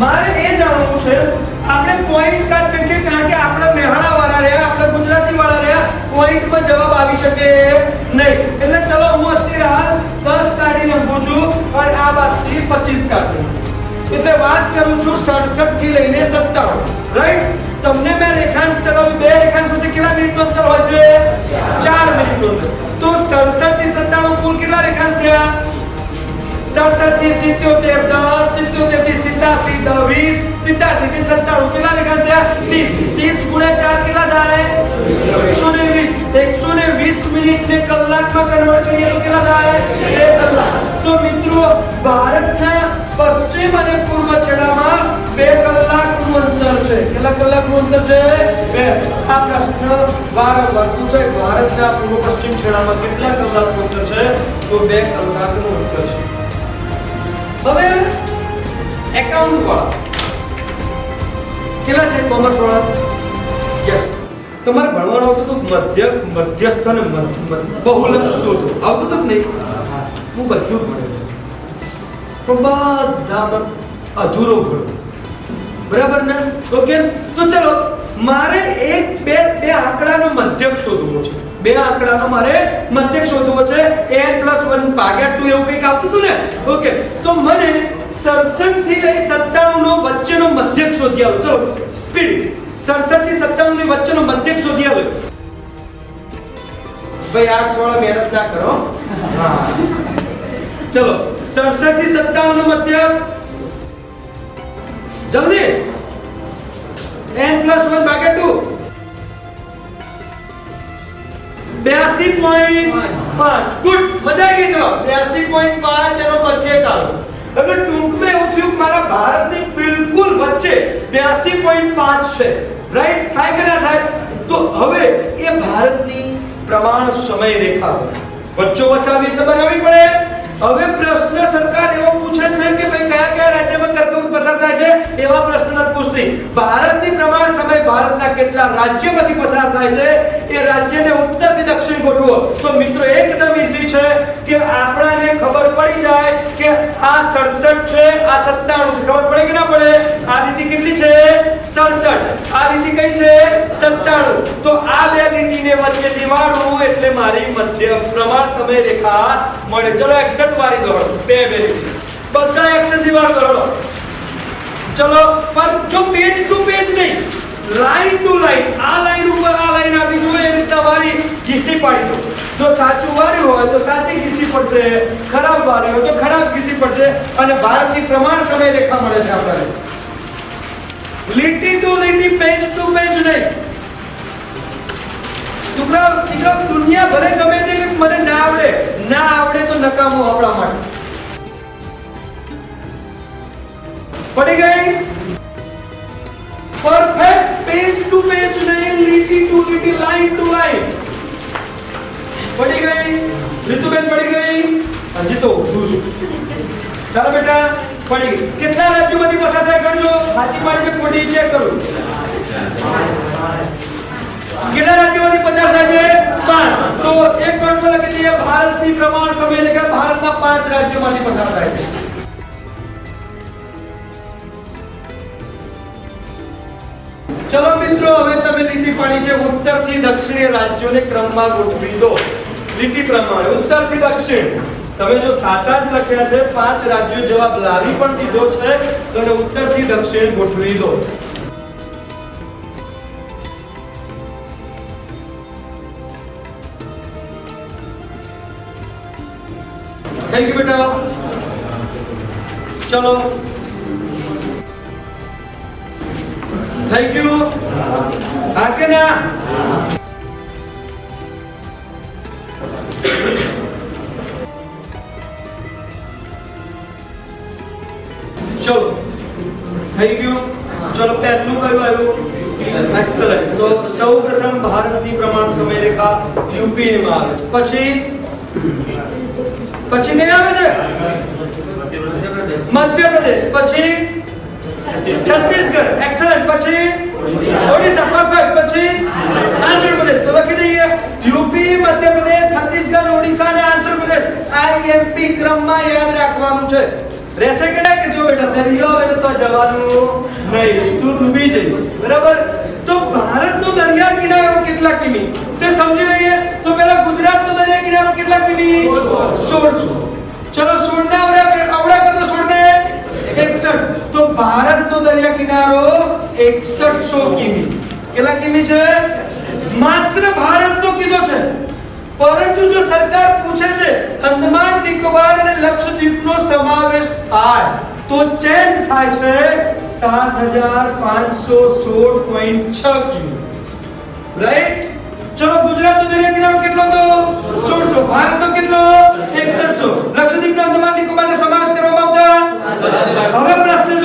મારે એ જાણવું છે, આપણે પોઈન્ટ કાર્ડ નાખીએ કારણ કે આપણા મેહાણા વાળા રહ્યા, આપણા ગુજરાતી વાળા રહ્યા પોઈન્ટમાં જવાબ આવી શકે નહીં. એટલે ચલો હું અત્યારે હાલ દસ કાઢી નાખું છું અને આ બાજુથી પચીસ કાઢી. એટલે વાત કરું છું 67 થી લઈને 97 રાઈટ તમને મેં રેખાંશ ચલાવ્યું બે રેખાંશ વચ્ચે કેટલા મિનિટનો અંતર હોય છે? ચાર મિનિટનો અંતર. તો 67 થી 97 કુલ કેટલા રેખાંશ થયા? સડસઠથી સિત્યોતેર, દસ સિત્યોતેર સિત્યાસી દસ વીસ, સિત્યાસી થી સત્તાણું કેટલા રેખાંશ થયા ત્રીસ ત્રીસ ગુણ્યા ચાર કેટલા થાય? એકસો ને વીસ. એકસો ને વીસ મિનિટ ને કલાકમાં કન્વર્ટ કરીએ તો કેટલા થાય? બે કલાક. તો મિત્રો, ભારતના પશ્ચિમ અને પૂર્વ છેડામાં બે કલાકનું અંતર છે. કેટલા કલાકનું અંતર છે? બે. આ પ્રશ્ન વારંવાર પૂછાય. ભારતના પૂર્વ પશ્ચિમ છેડામાં કેટલા કલાકનું અંતર છે? તો બે કલાકનું અંતર છે. હવે એકાઉન્ટ વાળા કેટલા છે કોમર્સ વાળા? યસ તમારે ભણવાનું આવતું હતું મધ્ય, મધ્યસ્થ અને બહુલક શોધો. આવતું હતું નહીં? હું બધું ભણેલો પણ બધામાં અધૂરો ભણ્યો. બરાબર ને? ઓકે તો ચલો, મારે એક, બે બે આંકડાનો મધ્યક શોધવો છે. બે આંકડાનો મારે મધ્યક શોધવો છે. N 1 ભાગ્યા 2 એવું કંઈક આવતું હતું ને? ઓકે તો મને 67 થી લઈ 97 નો વચ્ચેનો મધ્યક શોધી આવો. ચલો સ્પીડ 67 થી 97 ની વચ્ચેનો મધ્યક શોધી આવો. ભાઈ આર્ટ્સ વાળા મહેનત ના કરો. હા. ચલો 67 થી 97 નો મધ્યક જલ્દી. N plus 1 બ્યાસી પોઈન્ટ પાંચ. ગુડ. મજા આવી ગઈ જવાબ. બ્યાસી પોઈન્ટ પાંચ એનો મધ્ય કાળ એટલે ટૂંકમાં એવું મારા ભારતની બિલકુલ વચ્ચે બ્યાસી પોઈન્ટ પાંચ છે. રાઈટ થાય કે ના થાય? તો હવે એ ભારતની પ્રમાણ સમય રેખા વચ્ચો વચાવી એટલે બનાવવી પડે. હવે પ્રશ્ન સરકાર એવો પૂછે છે કે ભાઈ કયા કયા રાજ્યમાં કર્કવૃત પસાર થાય છે? એવા પ્રશ્ન નથી પૂછતી. સમય ભારતના કેટલા રાજ્યમાંથી પસાર થાય છે, એ રાજ્યને ઉત્તરથી દક્ષિણ ગોઠવો. તો મિત્રો, એકદમ ઈઝી છે કે આપણાને ખબર પડી જાય કે આ 67 છે, આ 97 છે. ખબર પડે કે ના પડે? આ લીટી કેટલી છે? 67 આ લીટી કઈ છે? 97 તો આ બે લીટીને વચ્ચેથી વાળું એટલે મારી મધ્ય પ્રમાણ સમય રેખા મળે. ચલો એક્ઝેક્ટ વારી દોડો બે બે બધા એકસઠ દિવાળ દોડો ચલો, પણ જો પેજ ટુ પેજ નહીં લાઈન ટુ લાઈન આ લાઈન ઉપર આ લાઈન આવી જોઈએ એ રીતના વારી ઘીસી પાડી દો. જો સાચું વાર્યું હોય તો સાચી ઘીસી પડશે, ખરાબ વાર્યું હોય તો ખરાબ ઘીસી પડશે અને ભારતની પ્રમાણ સમય રેખા મળે છે આપણને. લીટી ટુ લીટી પેજ ટુ પેજ નહીં. છોકરા છોકરા દુનિયા ભલે ગમે તે મને ના આવડે. ના આવડે તો નકામું આપણા માટે. પડી ગઈ પડી ગઈ રીતુબેન પડી ગઈ હજી તો ઉઠું છું ચાલો બેટા, પડી ગઈ. કેટલા રાજ્યોમાંથી પસાર થાય કરજો સાચી પાડી છે ખોટી ચેક કરો. કેટલા રાજ્યોમાંથી પસાર થાય છે? પાંચ. તો એક નોટમાં લખી દઈએ ભારતની પ્રમાણ સમય લેખા ભારતના પાંચ રાજ્યોમાંથી પસાર થાય છે. ચલો મિત્રો, હવે તમે લીટી પાણી છે ઉત્તરથી દક્ષિણ રાજ્યોને ક્રમમાં ગોઠવી દો. લીટી પ્રમાણે. ઉત્તરથી દક્ષિણ. તમે જો સાચા જ લખ્યા છે, પાંચ રાજ્યો જવાબ લાવી પણ દીધો છે, તો એને ઉત્તરથી દક્ષિણ ગોઠવી દો. થઈ ગયું બેટા. ચલો. થઈ ગયું હા કે ના? ચલો થઈ ગયું? ચલો પહેલું કયું આવ્યું? એક્સલન્ટ તો સૌપ્રથમ ભારતની પ્રમાણ સમય રેખા યુપી માં આવે. પછી? પછી કઈ આવે છે? મધ્યપ્રદેશ. પછી? છત્તીસગઢ. એક્સલન્ટ પછી? ઓડિશા. પરફેક્ટ પછી? આંધ્રપ્રદેશ તો લખી દઈએ યુપી મધ્યપ્રદેશ છત્તીસગઢ, ઓડિશા અને આંધ્રપ્રદેશ આઈએમપી ક્રમમાં યાદ રાખવાનું છે. રહેશે કે ના કે જો બેટા દરિયો આવે તો જવાનું નહીં. તું ડૂબી જઈશ. બરાબર? તો ભારતનો દરિયા કિનારો કેટલા કિમી? તે સમજી લઈએ. તો પહેલા ગુજરાતનો દરિયા કિનારો કેટલા કિમી? 1600 ચલો 16 ને આવડે આવડે કરતો 16 ને 61 તો ભારતનો દરિયા કિનારો 6100 કિમી. કેટલા કિમી છે? માત્ર ભારતનો કીધો છે. પરંતુ જો સરકાર પૂછે છે, અંદમાન, નિકોબાર અને લક્ષદ્વીપનો સમાવેશ થાય, તો ચેન્જ થાય છે 7516.6 કિમી રાઈટ ચલો, ગુજરાતનો દરિયા કિનારો કેટલો તો 1600 ભારતનો કેટલો? 6100 લક્ષદ્વીપ અંદમાન, નિકોબારનો સમાવેશ કરવામાં આવતા? હવે પ્રશ્ન